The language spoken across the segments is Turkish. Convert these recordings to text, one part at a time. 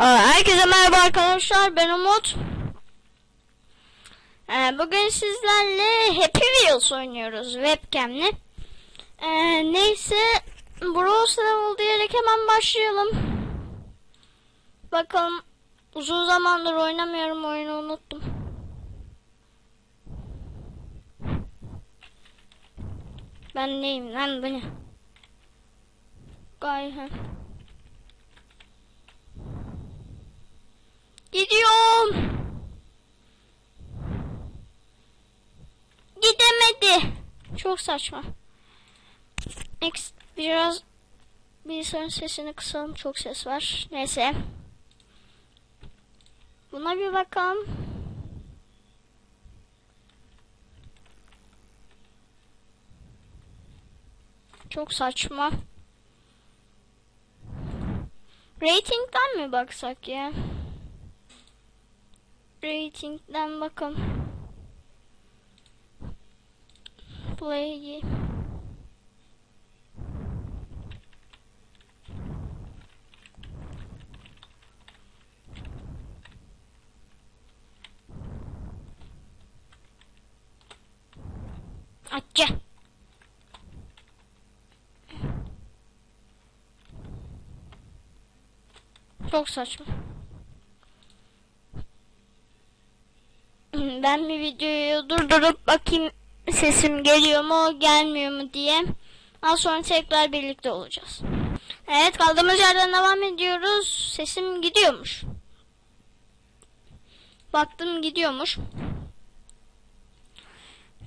Herkese merhaba arkadaşlar ben Umut. Ee, Bugün sizlerle Happy Wheels oynuyoruz webcam'le. Ee, neyse Bros Level diyerek hemen başlayalım. Bakalım uzun zamandır oynamıyorum oyunu unuttum. Ben neyim lan bu ne? Gayet. Gidiyorum. Gidemedi. Çok saçma. Next, biraz bilgisayarın sesini kısalım. Çok ses var. Neyse. Buna bir bakalım. Çok saçma. Rating'den mi baksak ya? Rating'den bakın. Play. Açça. Çok saçma. Ben bir videoyu durdurup bakayım sesim geliyor mu gelmiyor mu diye. Az sonra tekrar birlikte olacağız. Evet kaldığımız yerden devam ediyoruz. Sesim gidiyormuş. Baktım gidiyormuş.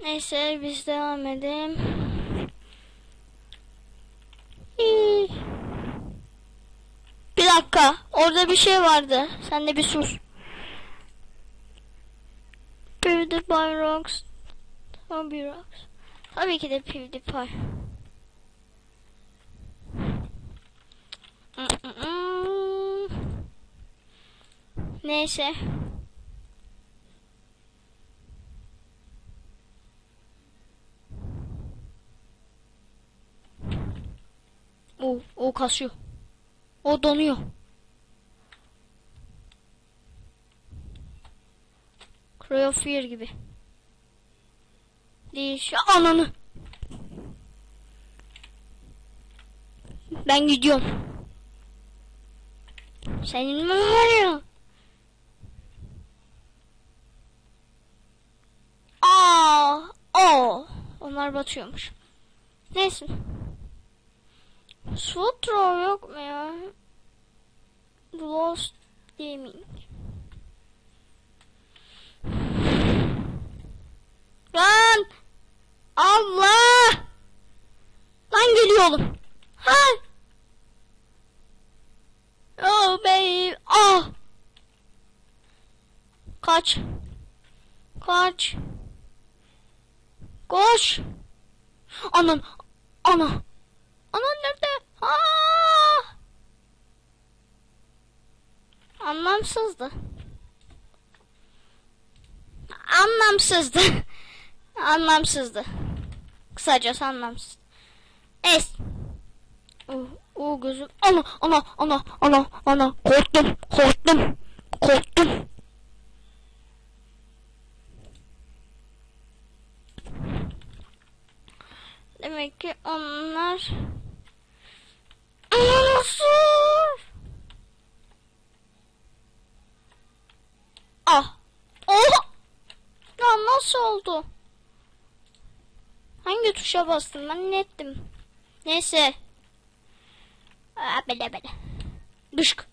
Neyse biz devam edelim. Bir dakika. Orada bir şey vardı. Sen de bir sus. Rocks. Tabii Rocks. Tabii ki de PewDiePie. Neyse. O, o kasıyor. O donuyor. Cry of Fear gibi. Değil şu ananı. Ben gidiyorum. Senin mi var ya? Aa, o. Onlar batıyormuş. Neyse. Sutro yok mu ya? Lost Gaming. Lan! Allah! Lan geliyor oğlum. Ha! Oh baby. Ah! Kaç. Kaç. Koş. Anan. Ana. Anan nerede? Ha! Anlamsızdı. Anlamsızdı. Anlamsızdı. Kısacası anlamsız. Es. O, o gözüm. Ana ana ana ana ana korktum korktum korktum. Demek ki onlar Nasıl? Ah. Oha. Ya nasıl oldu? Hangi tuşa bastım ben ne ettim? Neyse. Aa, bele bele. Dışk.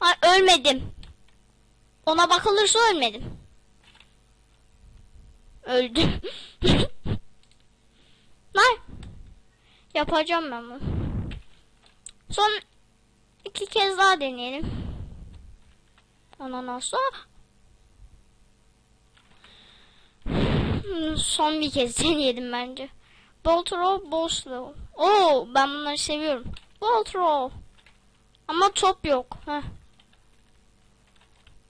Ay ölmedim. Ona bakılırsa ölmedim. Öldüm. Lan. Yapacağım ben bunu. Son iki kez daha deneyelim. Ananasla. Son bir kez deneyelim bence. Boltro, Boslow. Oo, ben bunları seviyorum. Boltro. Ama top yok. Heh.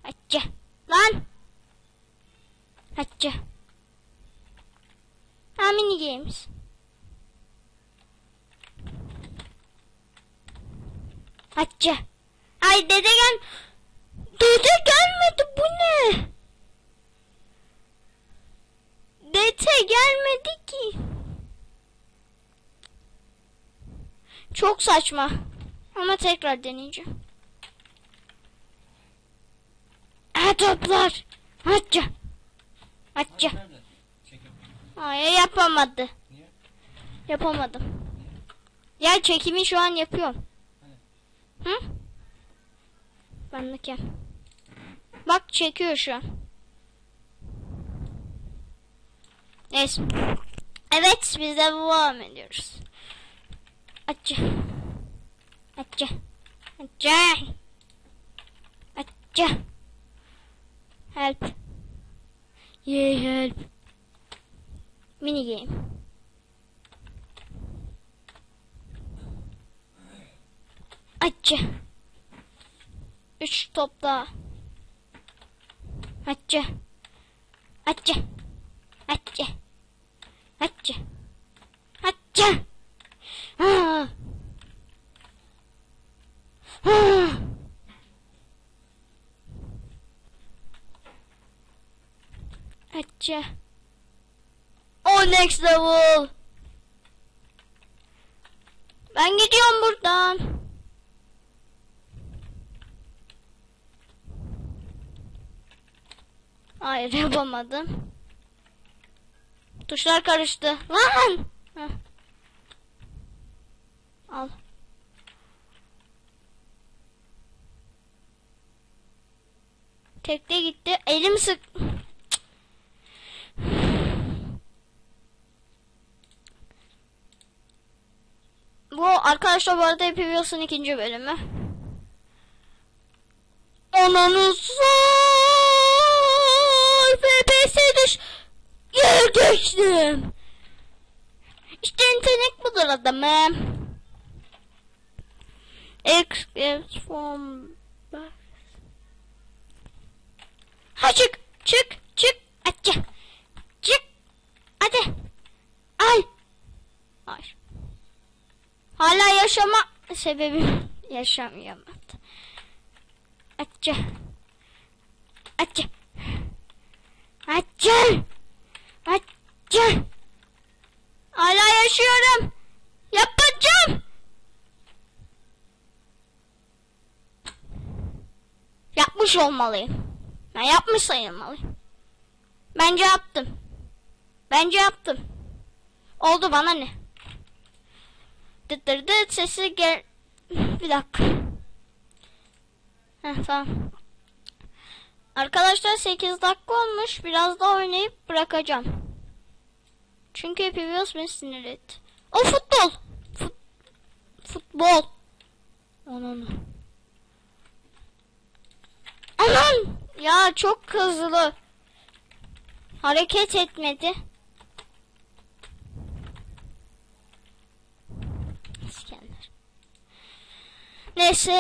Hacca. Lan. Hacca. Ha mini games. Hacca. Ay dede gel. Dede gelmedi bu ne? Dede gelmedi ki. Çok saçma. Ama tekrar deneyeceğim. Ha toplar. Hacca. Hacca. Hayır yapamadı. Niye? Yapamadım. Ya çekimi şu an yapıyorum. Hı? Benlik yap. Bak çekiyor şu an. Neyse. Evet biz de devam ediyoruz. Açı. Açı. Açı. Açı. Help. Yeah help. Mini game. Açı. Üç top daha. Açı. Açı. Açı. Açı. Açı. Ha. Ha. Açı. O next level. Ben gidiyorum buradan. Hayır yapamadım. Tuşlar karıştı. Lan! Al. Tekte gitti. Elim sık. Bu arkadaşlar bu arada Happy ikinci bölümü. Ananı sor. Geçtim. İşte internet budur adamım. X gives from Ha çık çık çık Açı. Çık Hadi Ay Hayır Hala yaşama sebebim yaşamayamadı. Açı. Açı. Açı. Açı. Hala yaşıyorum. Yapacağım. Yapmış olmalıyım. Ben yapmış sayılmalıyım. Bence yaptım. Bence yaptım. Oldu bana ne? Dıt dıt dıt sesi gel... Bir dakika. Heh, tamam. Arkadaşlar 8 dakika olmuş. Biraz daha oynayıp bırakacağım. Çünkü Epivios beni sinir etti. O futbol. Fut, futbol. Ananı. Anan! Ya çok hızlı. Hareket etmedi. İskender. Neyse.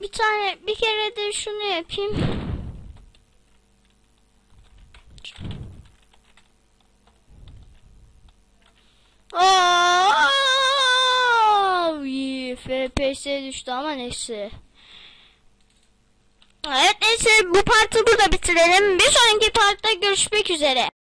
Bir tane bir kere de şunu yapayım. FPS düştü ama neyse. Evet neyse bu partı burada bitirelim. Bir sonraki partta görüşmek üzere.